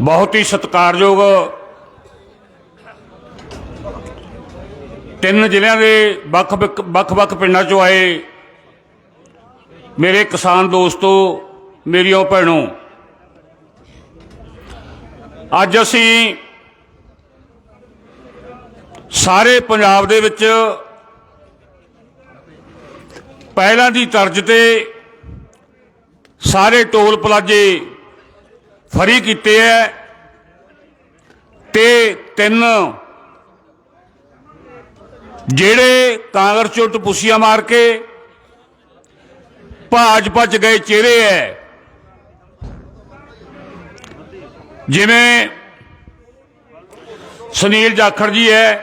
ਬਹੁਤ ਹੀ ਸਤਿਕਾਰਯੋਗ ਤਿੰਨ ਜ਼ਿਲ੍ਹਿਆਂ ਦੇ ਵੱਖ ਵੱਖ ਵੱਖ ਪਿੰਡਾਂ ਚੋਂ ਆਏ ਮੇਰੇ ਕਿਸਾਨ ਦੋਸਤੋ, ਮੇਰੀਓ ਭੈਣੋ। ਅੱਜ ਅਸੀਂ ਸਾਰੇ ਪੰਜਾਬ ਦੇ ਵਿੱਚ ਪਹਿਲਾਂ ਦੀ ਤਰਜ਼ ਤੇ ਸਾਰੇ ਟੋਲ ਪਲਾਜੇ ਫਰੀ ਕੀਤੇ ਐ ਤੇ ਤਿੰਨ ਜਿਹੜੇ ਕਾਂਗਰਸ ਚੋਂ ਟਪੂਸੀਆਂ ਮਾਰ ਕੇ ਭਾਜਪਾ ਚ ਗਏ ਚਿਹਰੇ ਐ। ਜਿਵੇਂ ਸੁਨੀਲ ਜਾਖੜ ਜੀ ਐ,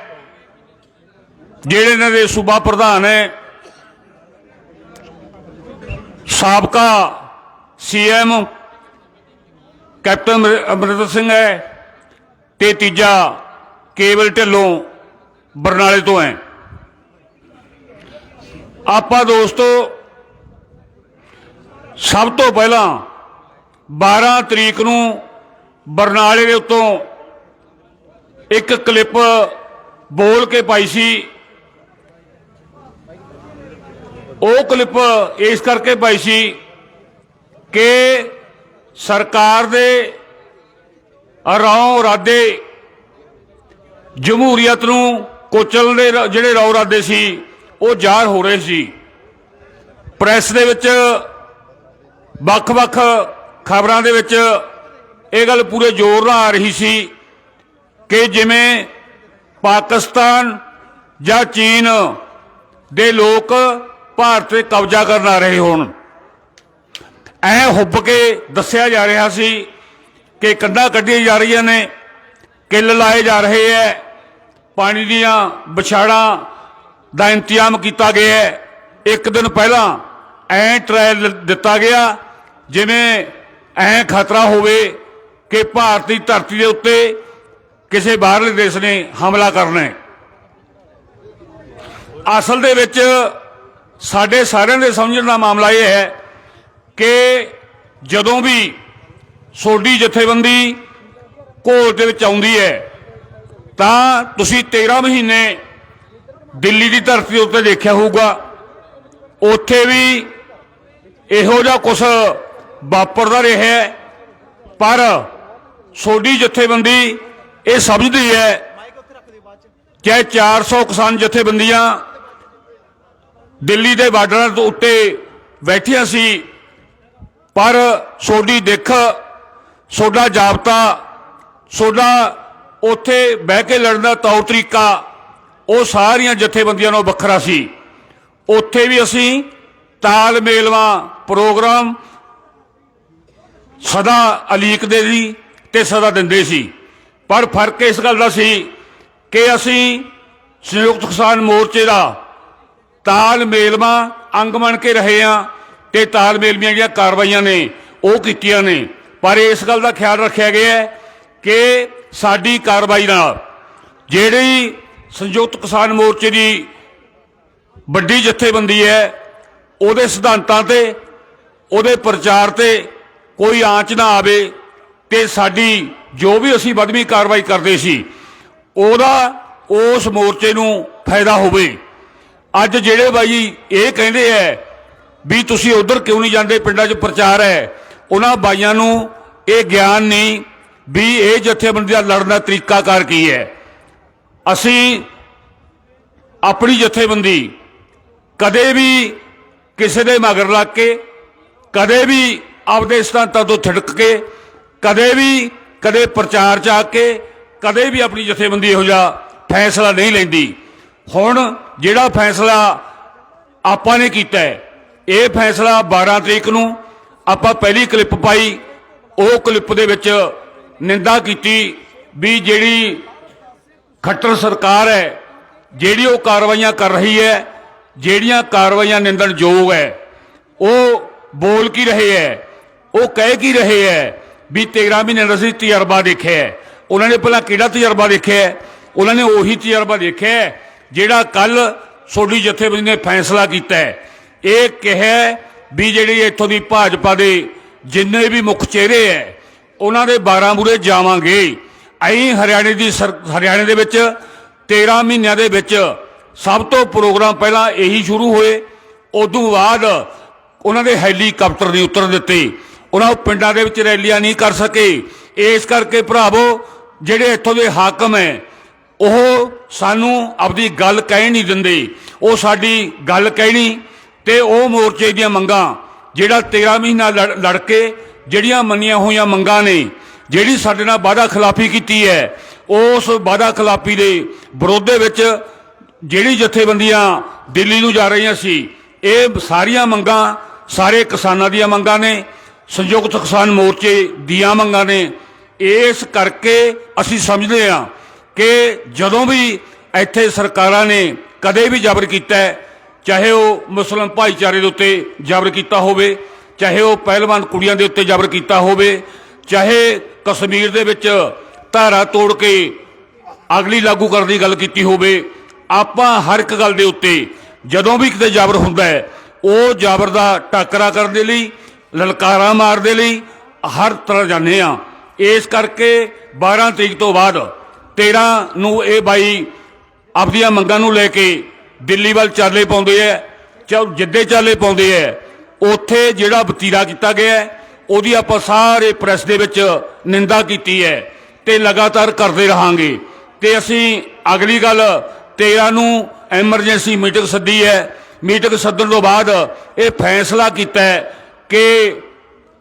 ਜਿਹੜੇ ਇਹਨਾਂ ਦੇ ਸੂਬਾ ਪ੍ਰਧਾਨ ਹੈ ਸਾਬਕਾ ਸੀਐਮ ਕੈਪਟਨ ਅਮਰ- ਅਮਰਿੰਦਰ ਸਿੰਘ ਹੈ ਤੇ ਤੀਜਾ ਕੇਵਲ ਢਿੱਲੋਂ ਬਰਨਾਲੇ ਤੋਂ ਹੈ। ਆਪਾਂ ਦੋਸਤੋ, ਸਭ ਤੋਂ ਪਹਿਲਾਂ 12 ਤਰੀਕ ਨੂੰ ਬਰਨਾਲੇ ਦੇ ਉੱਤੋਂ ਇੱਕ ਕਲਿੱਪ ਬੋਲ ਕੇ ਪਾਈ ਸੀ। ਉਹ ਕਲਿੱਪ ਇਸ ਕਰਕੇ ਪਾਈ ਸੀ ਕਿ ਸਰਕਾਰ ਦੇ ਰੌ ਇਰਾਦੇ ਜਮਹੂਰੀਅਤ ਨੂੰ ਕੋਚਲ ਦੇ ਜਿਹੜੇ ਰੌ ਇਰਾਦੇ ਸੀ, ਉਹ ਜ਼ਾਹਰ ਹੋ ਰਹੇ ਸੀ। ਪ੍ਰੈਸ ਦੇ ਵਿੱਚ ਵੱਖ-ਵੱਖ ਖਬਰਾਂ ਦੇ ਵਿੱਚ ਇਹ ਗੱਲ ਪੂਰੇ ਜ਼ੋਰ ਨਾਲ ਆ ਰਹੀ ਸੀ ਕਿ ਜਿਵੇਂ ਪਾਕਿਸਤਾਨ ਜਾਂ ਚੀਨ ਦੇ ਲੋਕ ਭਾਰਤ ਤੇ ਕਬਜ਼ਾ ਕਰਨ ਆ ਰਹੇ ਹੋਣ। ਐ ਹੁੱਬ ਕੇ ਦੱਸਿਆ ਜਾ ਰਿਹਾ ਸੀ ਕਿ ਕੰਧਾਂ ਕੱਢੀਆਂ ਜਾ ਰਹੀਆਂ ਨੇ, ਕਿੱਲ ਲਾਏ ਜਾ ਰਹੇ ਐ, ਪਾਣੀ ਦੀਆਂ ਵਿਛਾੜਾਂ ਦਾ ਇੰਤਜ਼ਾਮ ਕੀਤਾ ਗਿਆ ਹੈ ਇੱਕ ਦਿਨ ਪਹਿਲਾਂ ਐ ਟ੍ਰਾਇਲ ਦਿੱਤਾ ਗਿਆ, ਜਿਵੇਂ ਐ ਖਤਰਾ ਹੋਵੇ ਕਿ ਭਾਰਤੀ ਧਰਤੀ ਦੇ ਉੱਤੇ ਕਿਸੇ ਬਾਹਰਲੇ ਦੇਸ਼ ਨੇ ਹਮਲਾ ਕਰਨਾ ਹੈ ਅਸਲ ਦੇ ਵਿੱਚ ਸਾਡੇ ਸਾਰਿਆਂ ਦੇ ਸਮਝਣ ਦਾ ਮਾਮਲਾ ਇਹ ਹੈ ਕਿ ਜਦੋਂ ਵੀ ਸੋਡੀ ਜਥੇਬੰਦੀ ਘੋਲ ਦੇ ਵਿੱਚ ਆਉਂਦੀ ਹੈ, ਤਾਂ ਤੁਸੀਂ 13 ਮਹੀਨੇ ਦਿੱਲੀ ਦੀ ਧਰਤੀ ਉੱਤੇ ਦੇਖਿਆ ਹੋਊਗਾ ਉੱਥੇ ਵੀ ਇਹੋ ਜਿਹਾ ਕੁਝ ਵਾਪਰਦਾ ਰਿਹਾ ਹੈ। ਪਰ ਸੋਡੀ ਜਥੇਬੰਦੀ ਇਹ ਸਮਝਦੀ ਹੈ ਚਾਹੇ 400 ਕਿਸਾਨ ਜਥੇਬੰਦੀਆਂ ਦਿੱਲੀ ਦੇ ਬਾਰਡਰਾਂ ਉੱਤੇ ਬੈਠੀਆਂ ਸੀ ਪਰ ਸੋਡੀ ਦਿੱਖ ਸੋਡਾ ਜਾਬਤਾ ਸੋਡਾ ਉੱਥੇ ਬਹਿ ਕੇ ਲੜਨ ਦਾ ਤੌਰ ਤਰੀਕਾ, ਉਹ ਸਾਰੀਆਂ ਜਥੇਬੰਦੀਆਂ ਨਾਲੋਂ ਵੱਖਰਾ ਸੀ। ਉੱਥੇ ਵੀ ਅਸੀਂ ਤਾਲਮੇਲਵਾ ਪ੍ਰੋਗਰਾਮ ਸਦਾ ਅਲੀਕਦੇ ਸੀ ਤੇ ਸਦਾ ਦਿੰਦੇ ਸੀ। ਪਰ ਫ਼ਰਕ ਇਸ ਗੱਲ ਦਾ ਸੀ ਕਿ ਅਸੀਂ ਸੰਯੁਕਤ ਕਿਸਾਨ ਮੋਰਚੇ ਦਾ ਤਾਲਮੇਲਵਾ ਅੰਗ ਬਣ ਕੇ ਰਹੇ ਆ ਤੇ ਤਾਲਮੇਲ ਦੀਆਂ ਜਿਹੜੀਆਂ ਕਾਰਵਾਈਆਂ ਨੇ, ਉਹ ਕੀਤੀਆਂ ਨੇ। ਪਰ ਇਸ ਗੱਲ ਦਾ ਖਿਆਲ ਰੱਖਿਆ ਗਿਆ ਹੈ ਕਿ ਸਾਡੀ ਕਾਰਵਾਈ ਨਾਲ ਜਿਹੜੀ ਸੰਯੁਕਤ ਕਿਸਾਨ ਮੋਰਚੇ ਦੀ ਵੱਡੀ ਜਥੇਬੰਦੀ ਹੈ, ਉਹਦੇ ਸਿਧਾਂਤਾਂ ਤੇ, ਉਹਦੇ ਪ੍ਰਚਾਰ ਤੇ ਕੋਈ ਆਂਚ ਨਾ ਆਵੇ ਤੇ ਸਾਡੀ ਜੋ ਵੀ ਅਸੀਂ ਵਧਵੀਂ ਕਾਰਵਾਈ ਕਰਦੇ ਸੀ, ਉਹਦਾ ਉਸ ਮੋਰਚੇ ਨੂੰ ਫਾਇਦਾ ਹੋਵੇ। ਅੱਜ ਜਿਹੜੇ ਬਾਈ ਇਹ ਕਹਿੰਦੇ ਐ ਵੀ ਤੁਸੀਂ ਉਧਰ ਕਿਉਂ ਨਹੀਂ ਜਾਂਦੇ? ਪਿੰਡਾਂ 'ਚ ਪ੍ਰਚਾਰ ਹੈ। ਉਹਨਾਂ ਬਾਈਆਂ ਨੂੰ ਇਹ ਗਿਆਨ ਨਹੀਂ ਵੀ ਇਹ ਜਥੇਬੰਦੀ ਦਾ ਲੜਨ ਦਾ ਤਰੀਕਾਕਾਰ ਕੀ ਹੈ। ਅਸੀਂ ਆਪਣੀ ਜਥੇਬੰਦੀ ਕਦੇ ਵੀ ਕਿਸੇ ਦੇ ਮਗਰ ਲੱਗ ਕੇ, ਕਦੇ ਵੀ ਆਪਦੇ ਸਿਧਾਂਤਾਂ ਤੋਂ ਥਿੜਕ ਕੇ, ਕਦੇ ਵੀ ਕਦੇ ਪ੍ਰਚਾਰ ਚ ਆ ਕੇ, ਕਦੇ ਵੀ ਆਪਣੀ ਜਥੇਬੰਦੀ ਇਹੋ ਜਿਹਾ ਫੈਸਲਾ ਨਹੀਂ ਲੈਂਦੀ। ਹੁਣ ਜਿਹੜਾ ਫੈਸਲਾ ਆਪਾਂ ਨੇ ਕੀਤਾ ਹੈ ਇਹ ਫੈਸਲਾ 12 ਤਰੀਕ ਨੂੰ ਆਪਾਂ ਪਹਿਲੀ ਕਲਿੱਪ ਪਾਈ। ਉਹ ਕਲਿੱਪ ਦੇ ਵਿੱਚ ਨਿੰਦਾ ਕੀਤੀ ਵੀ ਜਿਹੜੀ ਖੱਟਰ ਸਰਕਾਰ ਹੈ, ਜਿਹੜੀ ਉਹ ਕਾਰਵਾਈਆਂ ਕਰ ਰਹੀ ਹੈ, ਜਿਹੜੀਆਂ ਕਾਰਵਾਈਆਂ ਨਿੰਦਣਯੋਗ ਹੈ, ਉਹ ਬੋਲ ਕੀ ਰਹੇ ਹੈ, ਉਹ ਕਹਿ ਕੀ ਰਹੇ ਹੈ ਵੀ 13 ਮਹੀਨੇ ਦਾ ਅਸੀਂ ਤਜਰਬਾ ਦੇਖਿਆ ਉਹਨਾਂ ਨੇ ਪਹਿਲਾਂ ਕਿਹੜਾ ਤਜਰਬਾ ਦੇਖਿਆ ਉਹਨਾਂ ਨੇ ਉਹੀ ਤਜਰਬਾ ਦੇਖਿਆ ਜਿਹੜਾ ਕੱਲ ਸੋਡੀ ਜਥੇਬੰਦੀ ਨੇ ਫੈਸਲਾ ਕੀਤਾ ਹੈ। ਇਹ ਕਿਹਾ ਵੀ ਜਿਹੜੀ ਇੱਥੋਂ ਦੀ ਭਾਜਪਾ ਦੇ ਜਿੰਨੇ ਵੀ ਮੁੱਖ ਚਿਹਰੇ ਐ, ਉਹਨਾਂ ਦੇ 12 ਮੂਰੇ ਜਾਵਾਂਗੇ। ਐਂ ਹਰਿਆਣੇ ਦੀ ਸਰ- ਹਰਿਆਣੇ ਦੇ ਵਿੱਚ 13 ਮਹੀਨਿਆਂ ਦੇ ਵਿੱਚ ਸਭ ਤੋਂ ਪ੍ਰੋਗਰਾਮ ਪਹਿਲਾਂ ਇਹੀ ਸ਼ੁਰੂ ਹੋਏ। ਉਦੋਂ ਬਾਅਦ ਉਹਨਾਂ ਦੇ ਹੈਲੀਕਾਪਟਰ ਨਹੀਂ ਉਤਰਨ ਦਿੱਤੇ। ਉਹਨਾਂ ਪਿੰਡਾਂ ਦੇ ਵਿੱਚ ਰੈਲੀਆਂ ਨਹੀਂ ਕਰ ਸਕੇ। ਇਸ ਕਰਕੇ ਭਰਾਵੋ, ਜਿਹੜੇ ਇੱਥੋਂ ਦੇ ਹਾਕਮ ਐ, ਉਹ ਸਾਨੂੰ ਆਪਦੀ ਗੱਲ ਕਹਿ ਨਹੀਂ ਦਿੰਦੇ। ਉਹ ਸਾਡੀ ਗੱਲ ਕਹਿਣੀ ਤੇ ਉਹ ਮੋਰਚੇ ਦੀਆਂ ਮੰਗਾਂ ਜਿਹੜਾ 13 ਮਹੀਨਾ ਲੜ ਲੜ ਕੇ ਜਿਹੜੀਆਂ ਮੰਨੀਆਂ ਹੋਈਆਂ ਮੰਗਾਂ ਨੇ ਜਿਹੜੀ ਸਾਡੇ ਨਾਲ ਵਾਅਦਾ ਖਿਲਾਫੀ ਕੀਤੀ ਹੈ ਉਸ ਵਾਅਦਾ ਖਿਲਾਫੀ ਦੇ ਵਿਰੋਧ ਦੇ ਵਿੱਚ ਜਿਹੜੀ ਜਥੇਬੰਦੀਆਂ ਦਿੱਲੀ ਨੂੰ ਜਾ ਰਹੀਆਂ ਸੀ ਇਹ ਸਾਰੀਆਂ ਮੰਗਾਂ ਸਾਰੇ ਕਿਸਾਨਾਂ ਦੀਆਂ ਮੰਗਾਂ ਨੇ ਸੰਯੁਕਤ ਕਿਸਾਨ ਮੋਰਚੇ ਦੀਆਂ ਮੰਗਾਂ ਨੇ। ਇਸ ਕਰਕੇ ਅਸੀਂ ਸਮਝਦੇ ਹਾਂ ਕਿ ਜਦੋਂ ਵੀ ਇੱਥੇ ਸਰਕਾਰਾਂ ਨੇ ਕਦੇ ਵੀ ਜ਼ਬਰ ਕੀਤਾ ਹੈ, ਚਾਹੇ ਉਹ ਮੁਸਲਮਾਨ ਭਾਈਚਾਰੇ ਦੇ ਉੱਤੇ ਜ਼ਬਰ ਕੀਤਾ ਹੋਵੇ, ਚਾਹੇ ਉਹ ਪਹਿਲਵਾਨ ਕੁੜੀਆਂ ਦੇ ਉੱਤੇ ਜ਼ਬਰ ਕੀਤਾ ਹੋਵੇ, ਚਾਹੇ ਕਸ਼ਮੀਰ ਦੇ ਵਿੱਚ ਧਾਰਾ ਤੋੜ ਕੇ ਅਗਲੀ ਲਾਗੂ ਕਰਨ ਦੀ ਗੱਲ ਕੀਤੀ ਹੋਵੇ, ਆਪਾਂ ਹਰ ਇੱਕ ਗੱਲ ਦੇ ਉੱਤੇ ਜਦੋਂ ਵੀ ਕਿਤੇ ਜ਼ਬਰ ਹੁੰਦਾ ਹੈ, ਉਹ ਜ਼ਬਰ ਦਾ ਟਾਕਰਾ ਕਰਨ ਦੇ ਲਈ, ਲਲਕਾਰਾ ਮਾਰਨ ਦੇ ਲਈ ਹਰ ਤਰ੍ਹਾਂ ਜਾਂਦੇ ਆ ਇਸ ਕਰਕੇ 12 ਤਰੀਕ ਤੋਂ ਬਾਅਦ 13 ਨੂੰ ਇਹ ਬਾਈ ਆਪਦੀਆਂ ਮੰਗਾਂ ਨੂੰ ਲੈ ਕੇ ਦਿੱਲੀ ਵੱਲ ਚਾਲੇ ਪਾਉਂਦੇ ਐ ਚਾਹ ਜਿੱਦੇ ਚਾਲੇ ਪਾਉਂਦੇ ਐ, ਉੱਥੇ ਜਿਹੜਾ ਵਤੀਰਾ ਕੀਤਾ ਗਿਆ ਉਹਦੀ ਆਪਾਂ ਸਾਰੇ ਪ੍ਰੈਸ ਦੇ ਵਿੱਚ ਨਿੰਦਾ ਕੀਤੀ ਹੈ ਤੇ ਲਗਾਤਾਰ ਕਰਦੇ ਰਹਾਂਗੇ। ਤੇ ਅਸੀਂ ਅਗਲੀ ਗੱਲ 13 ਨੂੰ ਐਮਰਜੈਂਸੀ ਮੀਟਿੰਗ ਸੱਦੀ ਹੈ ਮੀਟਿੰਗ ਸੱਦਣ ਤੋਂ ਬਾਅਦ ਇਹ ਫੈਸਲਾ ਕੀਤਾ ਹੈ ਕਿ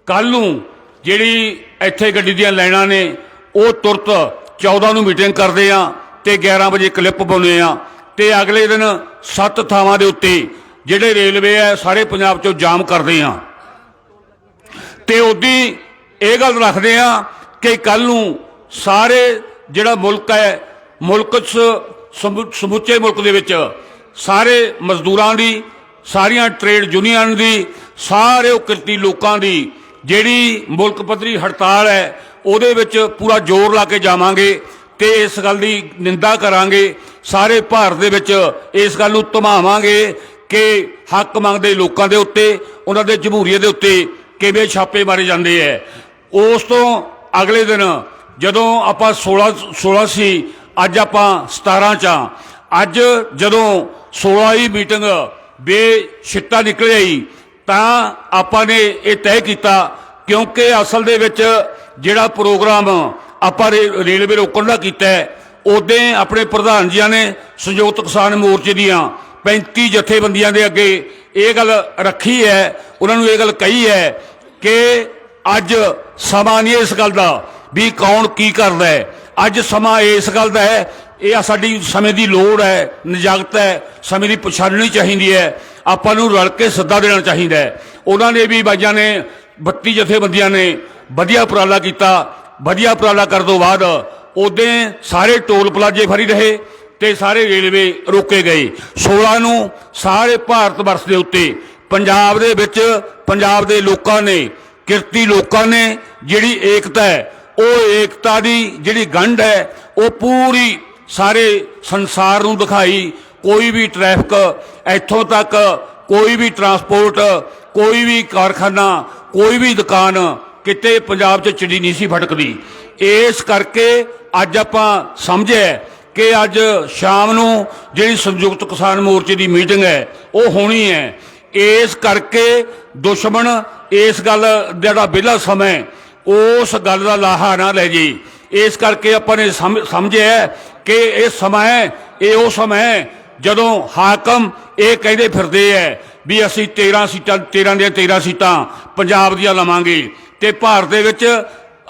ਕੱਲ ਨੂੰ ਜਿਹੜੀ ਇੱਥੇ ਗੱਡੀ ਦੀਆਂ ਲਾਈਨਾਂ ਨੇ, ਉਹ ਤੁਰਤ 14 ਨੂੰ ਮੀਟਿੰਗ ਕਰਦੇ ਆ ਤੇ 11 ਵਜੇ ਕਲਿੱਪ ਪਾਉਂਦੇ ਆ। ਤੇ ਅਗਲੇ ਦਿਨ ਸੱਤ ਥਾਵਾਂ ਦੇ ਉੱਤੇ ਜਿਹੜੇ ਰੇਲਵੇ ਹੈ ਸਾਰੇ ਪੰਜਾਬ ਚੋਂ ਜਾਮ ਕਰਦੇ ਆ। ਤੇ ਉਹਦੀ ਇਹ ਗੱਲ ਰੱਖਦੇ ਆ ਕਿ ਕੱਲ ਨੂੰ ਸਾਰੇ ਜਿਹੜਾ ਮੁਲਕ ਹੈ, ਮੁਲਕ 'ਚ ਸਮੁ- ਸਮੁੱਚੇ ਮੁਲਕ ਦੇ ਵਿੱਚ ਸਾਰੇ ਮਜ਼ਦੂਰਾਂ ਦੀ, ਸਾਰੀਆਂ ਟ੍ਰੇਡ ਯੂਨੀਅਨ ਦੀ, ਸਾਰੇ ਉਹ ਕਿਰਤੀ ਲੋਕਾਂ ਦੀ ਜਿਹੜੀ ਮੁਲਕ ਪੱਧਰੀ ਹੜਤਾਲ ਹੈ, ਉਹਦੇ ਵਿੱਚ ਪੂਰਾ ਜ਼ੋਰ ਲਾ ਕੇ ਜਾਵਾਂਗੇ ਤੇ ਇਸ ਗੱਲ ਦੀ ਨਿੰਦਾ ਕਰਾਂਗੇ ਸਾਰੇ ਭਾਰਤ ਦੇ ਵਿੱਚ ਇਸ ਗੱਲ ਨੂੰ ਧਮਾਵਾਂਗੇ ਕਿ ਹੱਕ ਮੰਗਦੇ ਲੋਕਾਂ ਦੇ ਉੱਤੇ, ਉਹਨਾਂ ਦੇ ਜਮਹੂਰੀਅਤ ਦੇ ਉੱਤੇ ਕਿਵੇਂ ਛਾਪੇ ਮਾਰੇ ਜਾਂਦੇ ਐ। ਉਸ ਤੋਂ ਅਗਲੇ ਦਿਨ ਜਦੋਂ ਆਪਾਂ 16 16 ਸੀ, ਅੱਜ ਆਪਾਂ 17 ਚ ਆ। ਅੱਜ ਜਦੋਂ 16 ਹੀ ਮੀਟਿੰਗ ਬੇਸ਼ਿੱਟਾ ਨਿਕਲ ਆਈ, ਤਾਂ ਆਪਾਂ ਨੇ ਇਹ ਤੈਅ ਕੀਤਾ ਕਿਉਂਕਿ ਅਸਲ ਦੇ ਵਿੱਚ ਜਿਹੜਾ ਪ੍ਰੋਗਰਾਮ ਆਪਾਂ ਰੇ- ਰੇਲਵੇ ਰੋਕਣ ਦਾ ਕੀਤਾ ਹੈ ਉਹਦੇ ਆਪਣੇ ਪ੍ਰਧਾਨ ਜੀਆਂ ਨੇ ਸੰਯੁਕਤ ਕਿਸਾਨ ਮੋਰਚੇ ਦੀਆਂ 35 ਜਥੇਬੰਦੀਆਂ ਦੇ ਅੱਗੇ ਇਹ ਗੱਲ ਰੱਖੀ ਹੈ, ਉਹਨਾਂ ਨੂੰ ਇਹ ਗੱਲ ਕਹੀ ਹੈ ਕਿ ਅੱਜ ਸਮਾਂ ਨਹੀਂ ਇਸ ਗੱਲ ਦਾ ਵੀ ਕੌਣ ਕੀ ਕਰਦਾ ਹੈ। ਅੱਜ ਸਮਾਂ ਇਸ ਗੱਲ ਦਾ ਹੈ, ਇਹ ਸਾਡੀ ਸਮੇਂ ਦੀ ਲੋੜ ਹੈ ਨਜਾਕਤ ਹੈ, ਸਮੇਂ ਦੀ ਪਛਾਣਨੀ ਚਾਹੀਦੀ ਹੈ, ਆਪਾਂ ਨੂੰ ਰਲ ਕੇ ਸੱਦਾ ਦੇਣਾ ਚਾਹੀਦਾ ਹੈ। ਉਹਨਾਂ ਨੇ ਵੀ ਬਾਈਆਂ ਨੇ 32 ਜਥੇਬੰਦੀਆਂ ਨੇ ਵਧੀਆ ਉਪਰਾਲਾ ਕੀਤਾ, ਵਧੀਆ ਉਪਰਾਲਾ ਕਰਨ ਤੋਂ ਬਾਅਦ ਉਦੋਂ ਸਾਰੇ ਟੋਲ ਪਲਾਜੇ ਫਰੀ ਰਹੇ ਤੇ ਸਾਰੇ ਰੇਲਵੇ ਰੋਕੇ ਗਏ। 16 ਨੂੰ ਸਾਰੇ ਭਾਰਤ ਵਰਸ਼ ਦੇ ਉੱਤੇ ਪੰਜਾਬ ਦੇ ਵਿੱਚ ਪੰਜਾਬ ਦੇ ਲੋਕਾਂ ਨੇ, ਕਿਰਤੀ ਲੋਕਾਂ ਨੇ ਜਿਹੜੀ ਏਕਤਾ ਹੈ, ਉਹ ਏਕਤਾ ਦੀ ਜਿਹੜੀ ਗੰਢ ਹੈ, ਉਹ ਪੂਰੀ ਸਾਰੇ ਸੰਸਾਰ ਨੂੰ ਦਿਖਾਈ। ਕੋਈ ਵੀ ਟ੍ਰੈਫਿਕ, ਇੱਥੋਂ ਤੱਕ ਕੋਈ ਵੀ ਟਰਾਂਸਪੋਰਟ, ਕੋਈ ਵੀ ਕਾਰਖਾਨਾ, ਕੋਈ ਵੀ ਦੁਕਾਨ ਕਿਤੇ ਪੰਜਾਬ 'ਚ ਚਿੜੀ ਨਹੀਂ ਸੀ ਫਟਕਦੀ। ਇਸ ਕਰਕੇ ਅੱਜ ਆਪਾਂ ਸਮਝਿਆ ਕਿ ਅੱਜ ਸ਼ਾਮ ਨੂੰ ਜਿਹੜੀ ਸੰਯੁਕਤ ਕਿਸਾਨ ਮੋਰਚੇ ਦੀ ਮੀਟਿੰਗ ਹੈ, ਉਹ ਹੋਣੀ ਹੈ। ਇਸ ਕਰਕੇ ਦੁਸ਼ਮਣ ਇਸ ਗੱਲ ਦਾ ਜਿਹੜਾ ਵਿਹਲਾ ਸਮਾਂ ਉਸ ਗੱਲ ਦਾ ਲਾਹਾ ਨਾ ਲੈ ਜੇ। ਇਸ ਕਰਕੇ ਆਪਾਂ ਨੇ ਸਮਝਿਆ ਕਿ ਇਹ ਸਮਾਂ ਹੈ, ਇਹ ਉਹ ਸਮਾਂ ਹੈ, ਜਦੋਂ ਹਾਕਮ ਇਹ ਕਹਿੰਦੇ ਫਿਰਦੇ ਐ ਵੀ ਅਸੀਂ 13 ਸੀਟਾਂ 13 ਦੀਆਂ 13 ਸੀਟਾਂ ਪੰਜਾਬ ਦੀਆਂ ਲਵਾਂਗੇ ਤੇ ਭਾਰਤ ਦੇ ਵਿੱਚ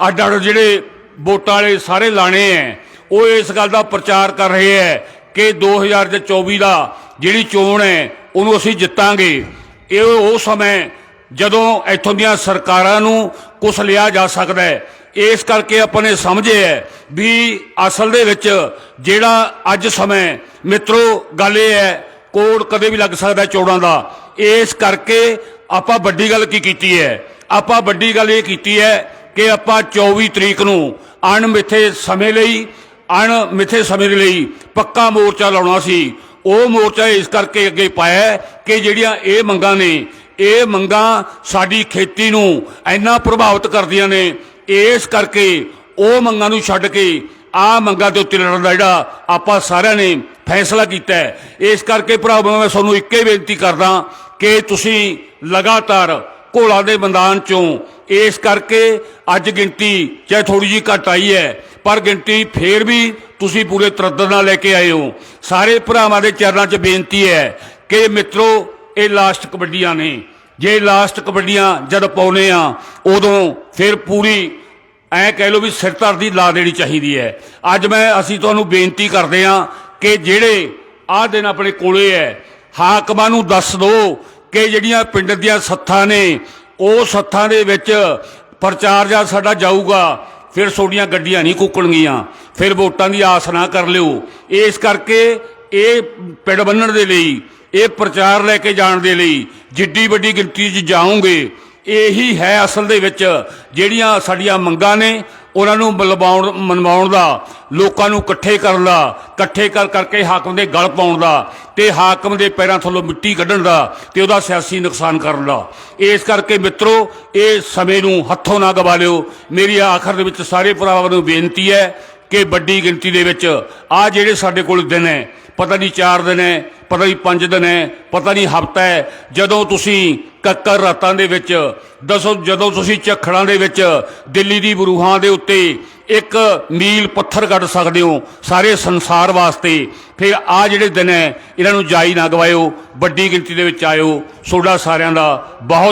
ਅੱਡ ਅੱਡ ਜਿਹੜੇ ਵੋਟਾਂ ਵਾਲੇ ਸਾਰੇ ਲਾਣੇ ਐ। ਉਹ ਇਸ ਗੱਲ ਦਾ ਪ੍ਰਚਾਰ ਕਰ ਰਹੇ ਐ ਕਿ 2024 ਦਾ ਜਿਹੜੀ ਚੋਣ ਹੈ ਉਹਨੂੰ ਅਸੀਂ ਜਿੱਤਾਂਗੇ। ਇਹ ਉਹ ਸਮਾਂ ਜਦੋਂ ਇੱਥੋਂ ਦੀਆਂ ਸਰਕਾਰਾਂ ਨੂੰ ਕੁਛ ਲਿਆ ਜਾ ਸਕਦਾ ਹੈ ਇਸ ਕਰਕੇ ਆਪਾਂ ਨੇ ਸਮਝਿਆ ਵੀ ਅਸਲ ਦੇ ਵਿੱਚ ਜਿਹੜਾ ਅੱਜ ਸਮਾਂ, ਮਿੱਤਰੋ, ਗੱਲ ਇਹ ਹੈ ਕੋਡ ਕਦੇ ਵੀ ਲੱਗ ਸਕਦਾ ਹੈ ਚੋਣਾਂ ਦਾ। ਇਸ ਕਰਕੇ ਆਪਾਂ ਵੱਡੀ ਗੱਲ ਕੀ ਕੀਤੀ ਹੈ ਆਪਾਂ ਵੱਡੀ ਗੱਲ ਇਹ ਕੀਤੀ ਹੈ ਕਿ ਆਪਾਂ 24 ਤਰੀਕ ਨੂੰ ਅਣਮਿੱਥੇ ਸਮੇਂ ਲਈ ਅਣਮਿੱਥੇ ਸਮੇਂ ਦੇ ਲਈ ਪੱਕਾ ਮੋਰਚਾ ਲਾਉਣਾ ਸੀ। ਉਹ ਮੋਰਚਾ ਇਸ ਕਰਕੇ ਅੱਗੇ ਪਾਇਆ ਕਿ ਜਿਹੜੀਆਂ ਇਹ ਮੰਗਾਂ ਨੇ, ਇਹ ਮੰਗਾਂ ਸਾਡੀ ਖੇਤੀ ਨੂੰ ਇੰਨਾ ਪ੍ਰਭਾਵਿਤ ਕਰਦੀਆਂ ਨੇ, ਇਸ ਕਰਕੇ ਉਹ ਮੰਗਾਂ ਨੂੰ ਛੱਡ ਕੇ ਆ ਮੰਗਾਂ ਦੇ ਉੱਤੇ ਲੜਨ ਦਾ ਜਿਹੜਾ ਆਪਾਂ ਸਾਰਿਆਂ ਨੇ ਫੈਸਲਾ ਕੀਤਾ ਇਸ ਕਰਕੇ ਭਰਾਵਾਂ, ਮੈਂ ਤੁਹਾਨੂੰ ਇੱਕੇ ਬੇਨਤੀ ਕਰਦਾ ਕਿ ਤੁਸੀਂ ਲਗਾਤਾਰ ਘੋਲਾ ਦੇ ਮੈਦਾਨ ਚੋਂ ਇਸ ਕਰਕੇ ਅੱਜ ਗਿਣਤੀ ਚਾਹੇ ਥੋੜੀ ਜੀ ਘਟ ਆਈ ਹੈ, ਪਰ ਗਿਣਤੀ ਫੇਰ ਵੀ ਤੁਸੀਂ ਪੂਰੇ ਤਰੱਦਦ ਨਾਲ ਲੈ ਕੇ ਆਏ ਹੋ। ਸਾਰੇ ਭਰਾਵਾਂ ਦੇ ਚਰਨਾਂ 'ਚ ਬੇਨਤੀ ਹੈ ਕਿ ਮਿੱਤਰੋ, ਇਹ ਲਾਸਟ ਕਬੱਡੀਆਂ ਨੇ। ਜੇ ਲਾਸਟ ਕਬੱਡੀਆਂ ਜਦ ਪਾਉਨੇ ਆ, ਉਦੋਂ ਫਿਰ ਪੂਰੀ ਐ ਕਹਿ ਲਓ ਵੀ ਸਿਰ ਧਰ ਦੀ ਲਾ ਦੇਣੀ ਚਾਹੀਦੀ ਹੈ। ਅੱਜ ਮੈਂ, ਅਸੀਂ ਤੁਹਾਨੂੰ ਬੇਨਤੀ ਕਰਦੇ ਆ ਕਿ ਜਿਹੜੇ ਆਹ ਦਿਨ ਆਪਣੇ ਕੋਲੇ ਹੈ, ਹਾਕਮਾਂ ਨੂੰ ਦੱਸ ਦਿਓ ਕਿ ਜਿਹੜੀਆਂ ਪਿੰਡ ਦੀਆਂ ਸੱਥਾਂ ਨੇ ਉਹ ਸੱਥਾਂ ਦੇ ਵਿੱਚ ਪ੍ਰਚਾਰ ਜਾਂ ਸਾਡਾ ਜਾਊਗਾ, ਫਿਰ ਤੁਹਾਡੀਆਂ ਗੱਡੀਆਂ ਨਹੀਂ ਕੁੱਕਣਗੀਆਂ, ਫਿਰ ਵੋਟਾਂ ਦੀ ਆਸ ਨਾ ਕਰ ਲਿਓ। ਇਸ ਕਰਕੇ ਇਹ ਪਿੰਡ ਬੰਨਣ ਦੇ ਲਈ, ਇਹ ਪ੍ਰਚਾਰ ਲੈ ਕੇ ਜਾਣ ਦੇ ਲਈ ਜਿੱਡੀ ਵੱਡੀ ਗਿਣਤੀ 'ਚ ਜਾਓਗੇ, ਇਹੀ ਹੈ ਅਸਲ ਦੇ ਵਿੱਚ ਜਿਹੜੀਆਂ ਸਾਡੀਆਂ ਮੰਗਾਂ ਨੇ ਉਹਨਾਂ ਨੂੰ ਮਲਵਾਉਣ ਮਨਵਾਉਣ ਦਾ, ਲੋਕਾਂ ਨੂੰ ਇਕੱਠੇ ਕਰਨ ਦਾ, ਇਕੱਠੇ ਕਰ ਕਰਕੇ ਹਾਕਮ ਦੇ ਗਲ ਪਾਉਣ ਦਾ ਤੇ ਹਾਕਮ ਦੇ ਪੈਰਾਂ ਥੱਲੋਂ ਮਿੱਟੀ ਕੱਢਣ ਦਾ ਤੇ ਉਹਦਾ ਸਿਆਸੀ ਨੁਕਸਾਨ ਕਰਨ ਦਾ। ਇਸ ਕਰਕੇ ਮਿੱਤਰੋ, ਇਹ ਸਮੇਂ ਨੂੰ ਹੱਥੋਂ ਨਾ ਗਵਾ ਲਿਓ। ਮੇਰੀ ਆਖਰ ਦੇ ਵਿੱਚ ਸਾਰੇ ਭਰਾਵਾਂ ਨੂੰ ਬੇਨਤੀ ਹੈ ਕਿ ਵੱਡੀ ਗਿਣਤੀ ਦੇ ਵਿੱਚ ਆ ਜਿਹੜੇ ਸਾਡੇ ਕੋਲ ਦਿਨ ਹੈ ਪਤਾ ਨਹੀਂ 4 ਦਿਨ ਹੈ, ਪਤਾ ਨਹੀਂ 5 ਦਿਨ ਹੈ, ਪਤਾ ਨਹੀਂ ਹਫਤਾ ਹੈ। ਜਦੋਂ ਤੁਸੀਂ ਕੱਕਰ ਰਾਤਾਂ ਦੇ ਵਿੱਚ, ਦੱਸੋ ਜਦੋਂ ਤੁਸੀਂ ਝਖੜਾਂ ਦੇ ਵਿੱਚ ਦਿੱਲੀ ਦੀ ਬਰੂਹਾਂ ਦੇ ਉੱਤੇ ਇੱਕ ਮੀਲ ਪੱਥਰ ਕੱਢ ਸਕਦੇ ਹੋ ਸਾਰੇ ਸੰਸਾਰ ਵਾਸਤੇ, ਫਿਰ ਆ ਜਿਹੜੇ ਦਿਨ ਹੈ, ਇਹਨਾਂ ਨੂੰ ਜਾਈ ਨਾ ਗਵਾਇਓ, ਵੱਡੀ ਗਿਣਤੀ ਦੇ ਵਿੱਚ ਆਇਓ ਤੁਹਾਡਾ ਸਾਰਿਆਂ ਦਾ ਬਹੁਤ